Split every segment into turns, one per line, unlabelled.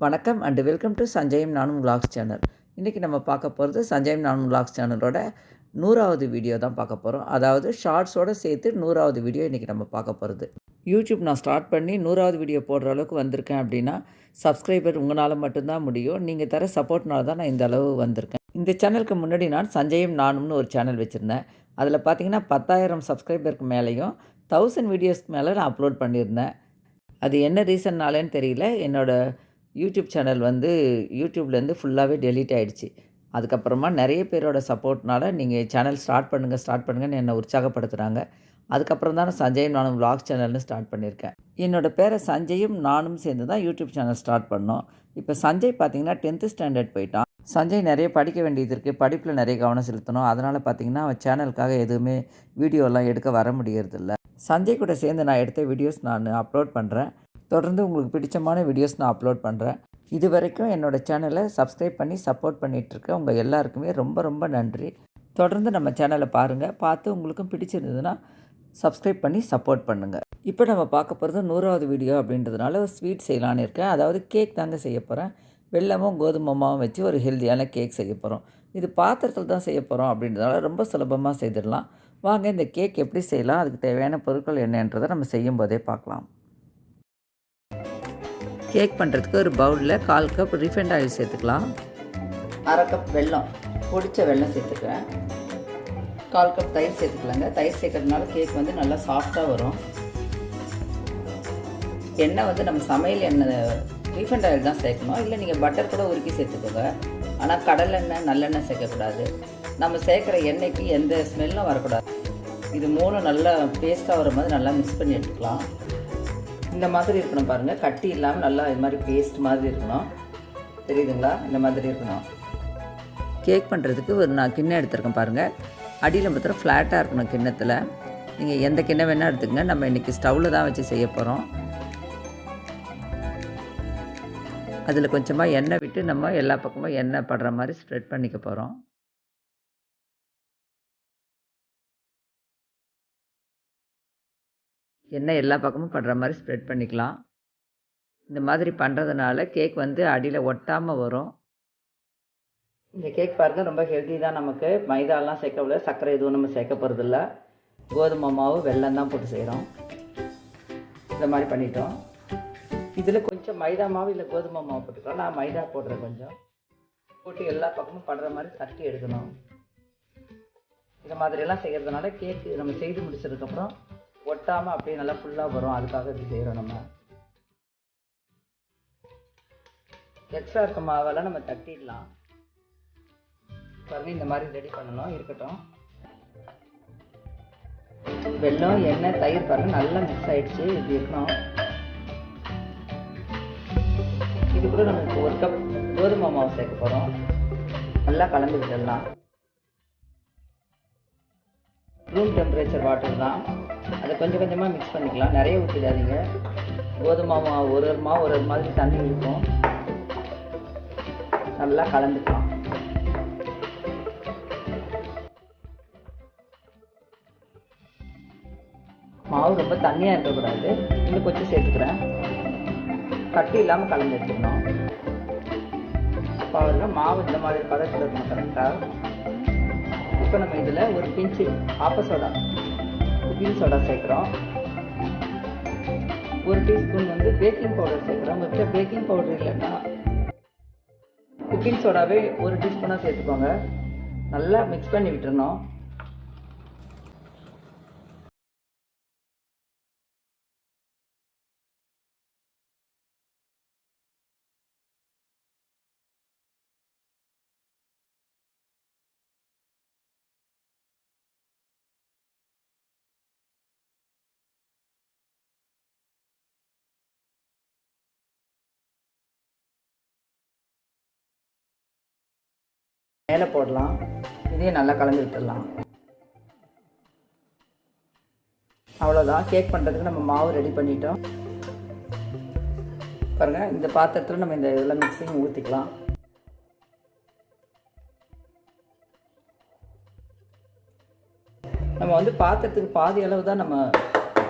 வணக்கம் and welcome to சஞ்சயம் நானும் vlogs channel இன்றைக்கி நம்ம பார்க்க போகிறது சஞ்சயம் நானும் விலாக்ஸ் சேனலோட நூறாவது வீடியோ தான் பார்க்க போகிறோம் அதாவது ஷார்ட்ஸோடு சேர்த்து நூறாவது வீடியோ இன்றைக்கி நம்ம பார்க்க போகிறது யூடியூப் நான் ஸ்டார்ட் பண்ணி நூறாவது வீடியோ போடுற அளவுக்கு வந்திருக்கேன் அப்படின்னா சப்ஸ்கிரைபர் உங்களால் மட்டும்தான் முடியும். நீங்கள் தர சப்போர்ட்னால தான் நான் இந்த அளவு வந்திருக்கேன். இந்த சேனலுக்கு முன்னாடி நான் சஞ்சயம் நானும்னு ஒரு சேனல் வச்சுருந்தேன். அதில் பார்த்தீங்கன்னா பத்தாயிரம் சப்ஸ்கிரைபருக்கு மேலேயும் தௌசண்ட் வீடியோஸ்க்கு மேலே நான் அப்லோட் பண்ணியிருந்தேன். அது என்ன ரீசன்னாலேன்னு தெரியல. என்னோடய யூடியூப் சேனல் வந்து யூடியூப்லேருந்து ஃபுல்லாகவே டெலீட் ஆகிடுச்சு அதுக்கப்புறமா நிறைய பேரோட சப்போர்ட்னால நீங்கள் சேனல் ஸ்டார்ட் பண்ணுங்கள் ஸ்டார்ட் பண்ணுங்கன்னு என்னை உற்சாகப்படுத்துகிறாங்க அதுக்கப்புறம் தான் நான் சஞ்சயும் நானும் விலாக் சேனல்னு ஸ்டார்ட் பண்ணியிருக்கேன். என்னோடய பேரை சஞ்சயும் நானும் சேர்ந்து தான் யூடியூப் சேனல் ஸ்டார்ட் பண்ணோம். இப்போ சஞ்சய் பார்த்தீங்கன்னா டென்த்து ஸ்டாண்டர்ட் போயிட்டான். சஞ்சய் நிறைய படிக்க வேண்டியது இருக்குது படிப்பில் நிறைய கவனம் செலுத்தணும். அதனால் பார்த்திங்கன்னா அவன் சேனலுக்காக எதுவுமே வீடியோலாம் எடுக்க வர முடியறதில்ல. சஞ்சய் கூட சேர்ந்து நான் எடுத்த வீடியோஸ் நான் அப்லோட் பண்ணுறேன் தொடர்ந்து உங்களுக்கு பிடிச்சமான வீடியோஸ் நான் அப்லோட் பண்ணுறேன் இது வரைக்கும் என்னோடய சேனலை சப்ஸ்கிரைப் பண்ணி சப்போர்ட் பண்ணிகிட்ருக்க உங்கள் எல்லாருக்குமே ரொம்ப ரொம்ப நன்றி. தொடர்ந்து நம்ம சேனலை பாருங்கள் பார்த்து உங்களுக்கும் பிடிச்சிருந்ததுன்னா சப்ஸ்கிரைப் பண்ணி சப்போர்ட் பண்ணுங்கள் இப்போ நம்ம பார்க்க போகிறது நூறாவது வீடியோ அப்படின்றதுனால ஒரு ஸ்வீட் செய்யலான்னு இருக்கேன். அதாவது கேக் தாங்க செய்ய போகிறேன் வெல்லமும் கோதுமமாவும் வச்சு ஒரு ஹெல்த்தியான கேக் செய்ய போகிறோம் இது பாத்திரத்தில் தான் செய்ய போகிறோம் அப்படின்றதுனால ரொம்ப சுலபமாக செய்திடலாம். வாங்க இந்த கேக் எப்படி செய்யலாம்? அதுக்கு தேவையான பொருட்கள் என்னன்றதை நம்ம செய்யும் போதே பார்க்கலாம். கேக் பண்ணுறதுக்கு ஒரு பவுலில் கால் கப் ரீஃபண்ட் ஆயில் சேர்த்துக்கலாம். அரை கப் வெல்லம் பொடித்த வெல்லம் சேர்த்துக்கிறேன். கால் கப் தயிர் சேர்த்துக்கலாங்க. தயிர் சேர்க்கறதுனால கேக் வந்து நல்லா சாஃப்டாக வரும். எண்ணெய் வந்து நம்ம சமையல் எண்ணெய் ரீஃபண்ட் ஆயில் தான் சேர்க்கணும். இல்லை நீங்கள் பட்டர் கூட உருக்கி சேர்த்துக்கோங்க. ஆனால் கடலெண்ணெய் நல்லெண்ணெய் சேர்க்கக்கூடாது. நம்ம சேர்க்குற எண்ணெய்க்கு எந்த ஸ்மெல்லும் வரக்கூடாது. இது மூணும் நல்லா பேஸ்ட்டாக வர மாதிரி நல்லா மிக்ஸ் பண்ணி எடுத்துக்கலாம். இந்த மாதிரி இருக்கணும் பாருங்கள் கட்டி இல்லாமல் நல்லா இது மாதிரி பேஸ்ட் மாதிரி இருக்கணும். தெரியுதுங்களா? இந்த மாதிரி இருக்கணும். கேக் பண்ணுறதுக்கு ஒரு நான் கிண்ணம் எடுத்துருக்கேன் பாருங்கள் அடியில் மாத்திரம் ஃப்ளாட்டாக இருக்கணும் கிண்ணத்தில். நீங்கள் எந்த கிண்ணம் வேணால் எடுத்துக்கங்க. நம்ம இன்றைக்கி ஸ்டவ்வில் தான் வச்சு செய்ய போகிறோம் அதில் கொஞ்சமாக எண்ணெய் விட்டு நம்ம எல்லா பக்கமும் எண்ணெய் படுற மாதிரி ஸ்ப்ரெட் பண்ணிக்க போகிறோம் எண்ணெய் எல்லா பக்கமும் படுற மாதிரி ஸ்ப்ரெட் பண்ணிக்கலாம். இந்த மாதிரி பண்ணுறதுனால கேக் வந்து அடியில் ஒட்டாமல் வரும். இந்த கேக் பாருங்கள் ரொம்ப ஹெல்தி தான் நமக்கு. மைதாலாம் சேர்க்கவில்ல சர்க்கரை எதுவும் நம்ம சேர்க்க போகிறதில்ல கோதுமை மாவு வெல்லம் தான் போட்டு செய்கிறோம் இந்த மாதிரி பண்ணிட்டோம். இதில் கொஞ்சம் மைதா மாவு இல்லை கோதுமை மாவு போட்டுக்கலாம். நான் மைதா போடுறேன் கொஞ்சம். போட்டு எல்லா பக்கமும் படுற மாதிரி தட்டி எடுக்கணும். இந்த மாதிரியெல்லாம் செய்கிறதுனால கேக்கு நம்ம செய்து முடிச்சதுக்கப்புறம் ஒட்டாமல் அப்படியே நல்லா ஃபுல்லாக வரும். அதுக்காக இது செய்கிறோம் நம்ம. எக்ஸ்ட்ரா இருக்க மாவெல்லாம் நம்ம தட்டிடலாம். பாருங்க இந்த மாதிரி ரெடி பண்ணணும். இருக்கட்டும். வெள்ளம் எண்ணெய் தயிர் பாருங்க நல்லா மிக்ஸ் ஆயிடுச்சு. இது இருக்கணும். இது கூட நமக்கு ஒரு கப் கோதுமை மாவு சேர்க்க போகிறோம் நல்லா கலந்து விட்டுடலாம். ரூம் டெம்பரேச்சர் வாட்டர் தான். அதை கொஞ்சம் கொஞ்சமாக மிக்ஸ் பண்ணிக்கலாம். நிறைய ஊற்றிடாதீங்க கோதுமை மாவு ஒரு ஒரு மாவு ஒரு ஒரு மாதிரி தண்ணி இருக்கும். நல்லா கலந்துக்கலாம். மாவு ரொம்ப தண்ணியாக இருக்கக்கூடாது. இன்னும் கொஞ்சம் சேர்த்துக்கிறேன். கட்டி இல்லாமல் கலந்து எடுத்துக்கணும். இப்போ மாவு இந்த மாதிரி பதத்தில் இருக்கணும் கரெக்டாக இப்போ நம்ம இதில் ஒரு பிஞ்சு ஆப்ப சோடா குக்கிங் சோடா சேர்க்குறோம். ஒரு டீஸ்பூன் வந்து பேக்கிங் பவுடர் சேர்க்குறோம். உங்கள்கிட்ட பேக்கிங் பவுடர் இல்லைன்னா குக்கிங் சோடாவே ஒரு டீஸ்பூனாக சேர்த்துக்கோங்க. நல்லா மிக்ஸ் பண்ணி விட்டுறணும். மேலே போடலாம் இதையும் நல்லா கலந்து விட்டுடலாம். அவ்வளோதான் கேக் பண்ணுறதுக்கு நம்ம மாவு ரெடி பண்ணிட்டோம். பாருங்கள் இந்த பாத்திரத்தில் நம்ம இந்த இதெல்லாம் மிக்சிங் ஊற்றிக்கலாம் நம்ம வந்து பாத்திரத்துக்கு பாதி அளவு தான் நம்ம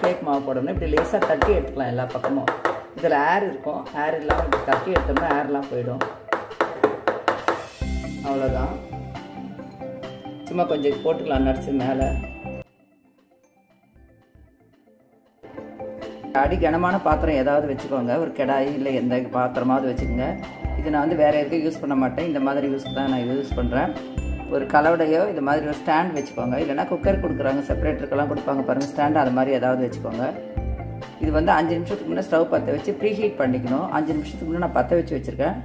கேக் மாவு போடணும். இப்படி லேசாக தட்டி எடுத்துக்கலாம் எல்லா பக்கமும். இதில் ஏர் இருக்கும். ஏர் இல்லாமல் தட்டி எடுத்தோம்னா ஏர்லாம் போயிடும். அவ்வளோதான் சும்மா கொஞ்சம் போட்டுக்கலாம் நட்ஸு மேலே. அடி கனமான பாத்திரம் ஏதாவது வச்சுக்கோங்க. ஒரு கடாய் இல்லை எந்த பாத்திரமாவது வச்சுக்கோங்க. இது நான் வந்து வேறு எதுக்கும் யூஸ் பண்ண மாட்டேன். இந்த மாதிரி யூஸ் தான் நான் யூஸ் பண்ணுறேன் ஒரு கலவடையோ இது மாதிரி ஒரு ஸ்டாண்ட் வச்சுக்கோங்க. இல்லைனா குக்கர் கொடுக்குறாங்க. செப்பரேட்டருக்கெல்லாம் கொடுப்பாங்க பாருங்கள் ஸ்டாண்ட் அது மாதிரி ஏதாவது வச்சுக்கோங்க. இது வந்து அஞ்சு நிமிஷத்துக்கு முன்னே ஸ்டவ் பற்ற வச்சு ப்ரீ ஹீட் பண்ணிக்கணும். அஞ்சு நிமிஷத்துக்கு முன்னே நான் பற்ற வச்சு வச்சுருக்கேன்.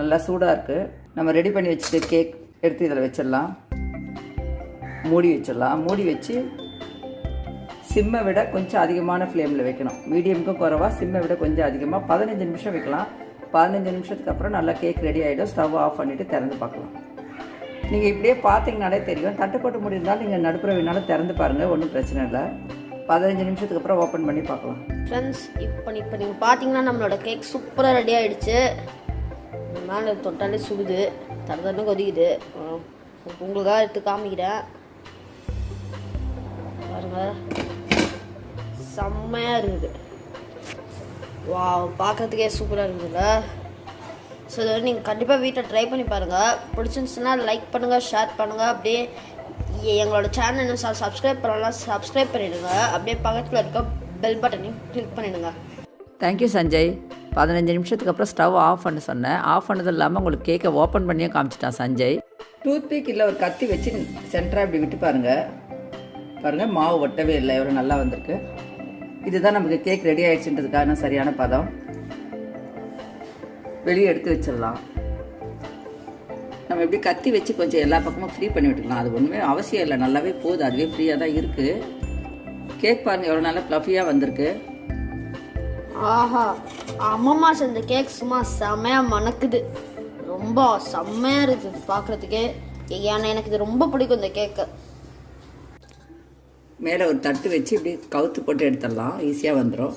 நல்லா சூடாக இருக்குது நம்ம ரெடி பண்ணி வச்சுட்டு கேக் எடுத்து இதில் வச்சிடலாம். மூடி வச்சிடலாம். மூடி வச்சு சிம்மை விட கொஞ்சம் அதிகமான ஃப்ளேமில் வைக்கணும். மீடியமுக்கும் குறவாக சிம்மை விட கொஞ்சம் அதிகமாக பதினஞ்சு நிமிஷம் வைக்கலாம். பதினஞ்சு நிமிஷத்துக்கு அப்புறம் நல்லா கேக் ரெடி ஆகிடும் ஸ்டவ் ஆஃப் பண்ணிவிட்டு திறந்து பார்க்கலாம். நீங்கள் இப்படியே பார்த்தீங்கனாலே தெரியும். தட்டுப்பட்டு முடிந்தால் நீங்கள் நடுப்புற வேணாலும் திறந்து பாருங்கள் ஒன்றும் பிரச்சனை இல்லை. பதினஞ்சு நிமிஷத்துக்கு அப்புறம் ஓப்பன் பண்ணி பார்க்கலாம்.
ஃப்ரெண்ட்ஸ் இப்போ இப்போ நீங்கள் பார்த்தீங்கன்னா நம்மளோட கேக் சூப்பராக ரெடி ஆகிடுச்சு மேலே தொட்டாலே சுடுது. தரதன்னு கொதிக்குது. அஹ் உங்களுக்காக எடுத்து காமிக்கிறேன். பாருங்க. செம்மையாக இருக்குது. வா பார்க்கறதுக்கே சூப்பராக இருக்குதுல்ல. ஸோ இதை நீங்கள் கண்டிப்பாக வீட்டில் ட்ரை பண்ணி பாருங்கள் பிடிச்சிருந்துச்சுன்னா லைக் பண்ணுங்கள் ஷேர் பண்ணுங்கள் அப்படியே எங்களோட சேனல் இன்னும் சப்ஸ்கிரைப் பண்ணலாம் சப்ஸ்கிரைப் பண்ணிவிடுங்க அப்படியே பக்கத்தில் இருக்க பெல் பட்டனையும் கிளிக் பண்ணிவிடுங்க
தேங்க்யூ சஞ்சய் பதினஞ்சு நிமிஷத்துக்கு அப்புறம் ஸ்டவ் ஆஃப் பண்ண சொன்னேன். ஆஃப் பண்ணது இல்லாமல் உங்களுக்கு கேக்கை ஓப்பன் பண்ணியே காமிச்சிட்டான் சஞ்சய். டூத் பிக் இல்லை ஒரு கத்தி வச்சு சென்டராக இப்படி விட்டு பாருங்கள் பாருங்கள் மாவு ஒட்டவே இல்லை. எவ்வளோ நல்லா வந்திருக்கு. இதுதான் நமக்கு கேக் ரெடி ஆயிடுச்சுன்றதுக்கான சரியான பதம். வெளியே எடுத்து வச்சிடலாம். நம்ம இப்படி கத்தி வச்சு கொஞ்சம் எல்லா பக்கமும் ஃப்ரீ பண்ணி விட்டுக்கலாம். அது ஒன்றுமே அவசியம் இல்லை. நல்லாவே போகுது. அதுவே ஃப்ரீயாக தான் இருக்குது கேக் பாருங்கள் எவ்வளோ நல்லா ப்ளஃபியாக வந்திருக்கு.
ஆஹா. அம்மம்மா செஞ்ச கேக் சும்மா செம்மையாக மணக்குது. ரொம்ப செம்மையாக இருக்குது பார்க்குறதுக்கே ஏன்னா எனக்கு இது ரொம்ப பிடிக்கும் இந்த கேக்கு
மேலே ஒரு தட்டு வச்சு இப்படி கவுத்து போட்டு எடுத்துடலாம். ஈஸியாக வந்துடும்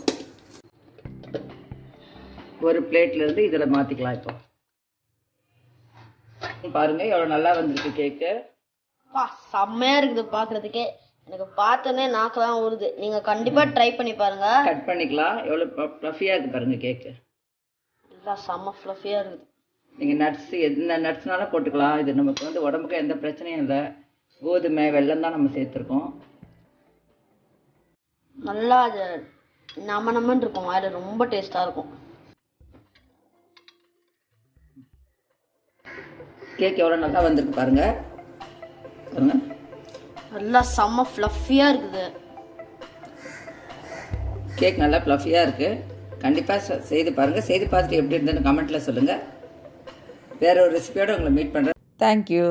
ஒரு பிளேட்ல இருந்து இதில் மாற்றிக்கலாம் இப்போ. பாருங்க எவ்வளோ நல்லா வந்திருக்கு கேக்கு
செம்மையாக இருக்குது பார்க்குறதுக்கே எனக்கு பார்த்தோன்னே நாக்கெல்லாம் ஊறுது. நீங்கள் கண்டிப்பாக ட்ரை பண்ணி பாருங்கள்
கட் பண்ணிக்கலாம். எவ்வளோ ப்ளஃபியாக இருக்குது பாருங்க கேக்கு
எல்லாம் செம்ம ஃப்ளஃபியாக இருக்குது.
நீங்கள் நட்ஸ் எந்த நட்ஸ்னாலும் போட்டுக்கலாம். இது நமக்கு வந்து உடம்புக்கு எந்த பிரச்சனையும் இல்லை. கோதுமை வெல்லம் தான் நம்ம சேர்த்துருக்கோம்.
நல்லா அது நம்ம நம்மன்னு இருக்கும். அது ரொம்ப டேஸ்ட்டாக இருக்கும்.
கேக் எவ்வளோ நல்லா வந்திருக்கு பாருங்க. பாருங்க.
நல்லா செம்ம ஃப்ளஃபியாக இருக்குது.
கேக் நல்லா ப்ளஃபியாக இருக்குது கண்டிப்பாக செய்து பாருங்கள் செய்து பார்த்துட்டு எப்படி இருந்ததுன்னு கமெண்ட்டில் சொல்லுங்கள் வேற ஒரு ரெசிபியோட உங்களை மீட் பண்ணுறேன் தேங்க்யூ